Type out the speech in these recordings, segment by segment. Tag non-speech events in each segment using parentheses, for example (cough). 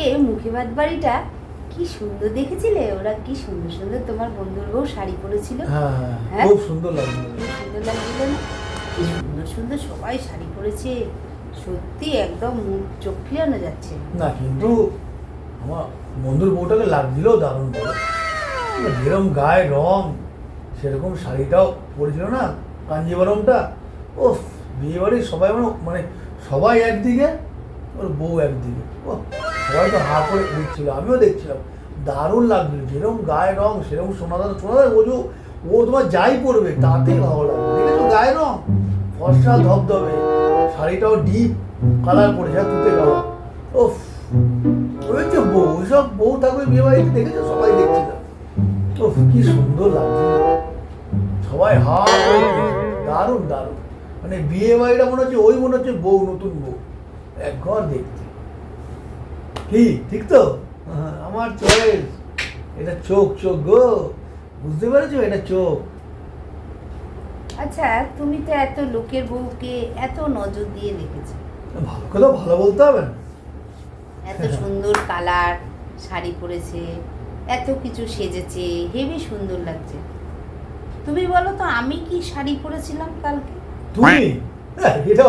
কালকে মুখেভাত বাড়িটা কি সুন্দর দেখেছিলে? ওরা কি সুন্দর সুন্দর তোমার বন্ধুর বউ শাড়ি পরেছিল। হ্যাঁ হ্যাঁ হ্যাঁ? খুব সুন্দর লাগল। সুন্দর লাগছিল না কি সুন্দর সুন্দর সবাই শাড়ি পরেছে। সত্যি একদম মুখ চোখ ফিরানো যাচ্ছে। না কিন্তু আমার বন্ধুর বউটাকে লাগছিল দারুণ বলো যেরকম গায়ে রং সেরকম শাড়িটাও পরেছিল না কাঞ্জিবরমটা। ও বিয়ে বাড়ির সবাই মানে মানে সবাই একদিকে ওর বউ একদিকে। ও সবাই তো হা করে দেখছিল আমিও দেখছিলাম। দারুণ লাগছিল যেরকম গায়ে রং, সেরকম সোনাদার সোনাদার বোঝো ও তোমার যাই পড়বে তাতেই ভালো লাগবে। দেখেছ গায়ে রং? ফর্সা ধবধবে, শাড়িটাও ডিপ কালার পড়েছে তুতে কালার ও ওই বউ সব বউ থাকবে বিয়ে বাড়িতে দেখেছ? সবাই দেখছিল। ও কি সুন্দর লাগছিল সবাই হা দারুণ দারুণ। মানে বিয়ে বাড়িটা মনে হচ্ছে, ওই মনে হচ্ছে বউ, নতুন বউ। এক ঘর কি? ঠিক তো? আমার চয়েস। এটা চোখ চোখ গো। বুঝতে পেরেছ? এটা চোখ। আচ্ছা তুমি তো এত লোকের বউকে এত নজর দিয়ে রেখেছো। ভালো করে ভালো বলতে হবে না। এত সুন্দর কালার শাড়ি পরেছে এত কিছু সেজেছে হেবি সুন্দর লাগছে। তুমি বলো তো আমি কি শাড়ি পরেছিলাম কালকে? তুমি? হ্যাঁ, এটা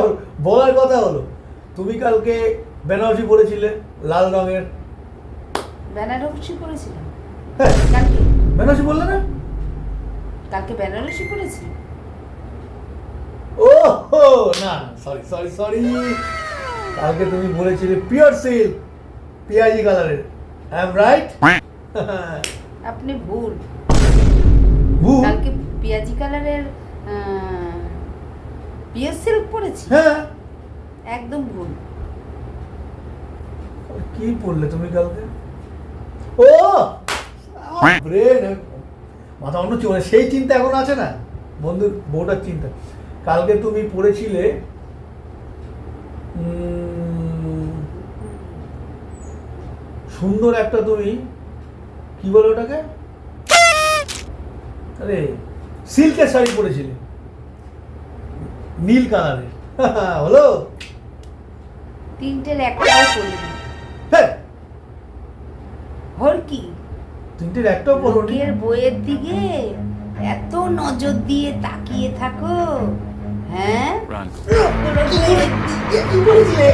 বলার কথা হলো। তুমি কালকে বেনারসি পরেছিলে। লাল রঙের। বেনারসি পরেছিলাম। হ্যাঁ। কালকে। বেনারসি বললে না? কালকে বেনারসি পরেছি। ও না সরি সরি সরি কালকে তুমি বলেছিলে পিওর সিল্ক পেঁয়াজি কালারের আই এম রাইট আপনি ভুল। ভুল? কালকে পেঁয়াজি কালারের পিএস সিল্ক পরেছি। হ্যাঁ। একদম ভুল। কি পড়লে তুমি কালকে? ও! ব্রেন মাথা অন্য চলে সেই চিন্তা এখন আছে না? বন্ধুর বউটার চিন্তা। কালকে তুমি পড়েছিলে সুন্দর একটা তুমি কি বলো ওটাকে? আরে সিল্কের শাড়ি পরেছিলে নীল কালারের। (laughs) হলো? তিনটের একটাও পরিনি হ্যাঁ হর কি তিনটের একটাও লোকের বইয়ের দিকে এত নজর দিয়ে তাকিয়ে থাকো হ্যাঁ? নজর দিয়ে